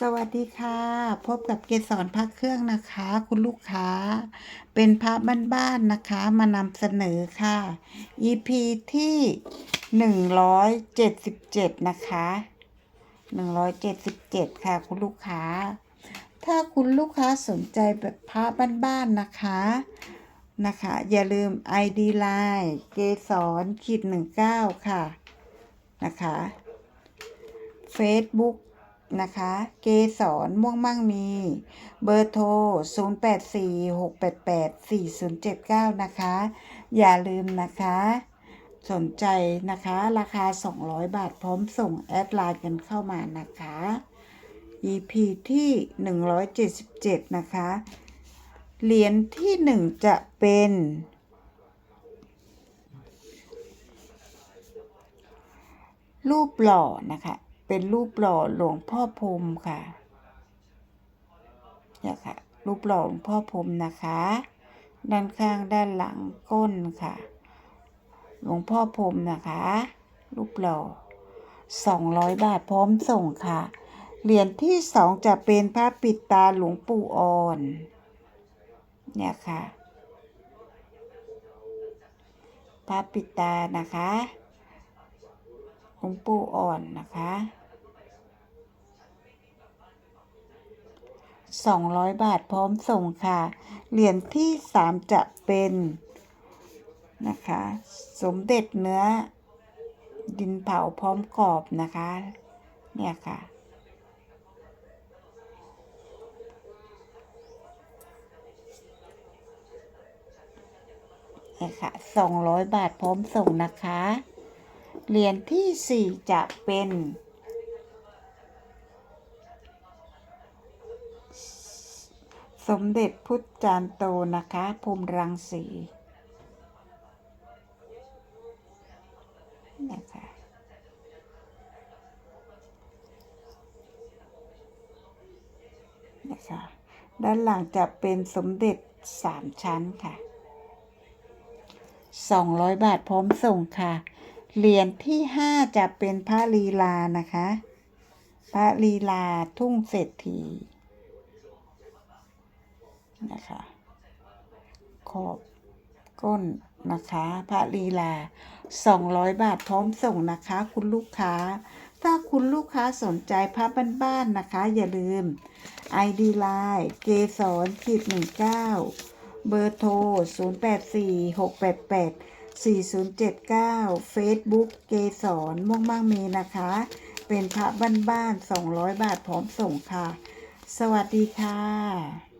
สวัสดีค่ะ พบกับเกสรพระเครื่องนะคะ คุณลูกค้า เป็นพระบ้านๆนะคะมานำเสนอค่ะ EP ที่หนึ่งร้อยเจ็ดสิบเจ็ดนะคะหนึ่งร้อยเจ็ดสิบเจ็ดค่ะ คุณลูกค้า ถ้าคุณลูกค้าสนใจแบบพระบ้านๆนะคะนะคะ อย่าลืม ID Line เกสรขีดหนึ่งเก้าค่ะนะคะ Facebook นะคะ เกสรม่วงมั่งมี เบอร์โทร 0846884079 นะคะ อย่าลืมนะคะ สนใจนะคะ ราคา 200 บาทพร้อมส่งแอดไลน์กันเข้ามานะคะ EP ที่ 177 นะคะ เหรียญที่ 1 จะเป็นรูปหล่อนะคะ เป็นรูปหล่อหลวงพ่อพรมค่ะเนี่ยค่ะ รูปหล่อหลวงพ่อพรมนะคะ ด้านข้างด้านหลังก้นค่ะ หลวงพ่อพรมนะคะ รูปหล่อสองร้อยบาทพร้อมส่งค่ะ เหรียญที่สองจะเป็นพระปิดตาหลวงปู่อ่อน เนี่ยค่ะพระปิดตานะคะ หลวงปู่อ่อนนะคะสองร้อยบาทพร้อมส่งค่ะ เหรียญที่สามจะเป็นนะคะ สมเด็จเนื้อ ดินเผาพร้อมกรอบนะคะ เนี่ยค่ะ เนี่ยค่ะสองร้อยบาทพร้อมส่งนะคะ เหรียญที่สี่จะเป็น สมเด็จพุทธจารย์โตนะคะ ภูมิรังสีนะคะนะคะด้านหลังจะเป็นสมเด็จสามชั้นค่ะสองร้อยบาทพร้อมส่งค่ะ เหรียญที่ห้าจะเป็นพระลีลานะคะ พระลีลาทุ่งเศรษฐีนะคะขอบก้นนะคะ พระลีลาสองร้อยบาทพร้อมส่งนะคะ คุณลูกค้า ถ้าคุณลูกค้าสนใจพระบ้านๆนะคะ อย่าลืม ID Line เกสรขีดหนึ่งเก้าเบอร์โทร 4079 Facebook เกสรม่วงมั่งมีนะคะ เป็นพระบ้านๆ200 บาทพร้อมส่งค่ะ สวัสดีค่ะ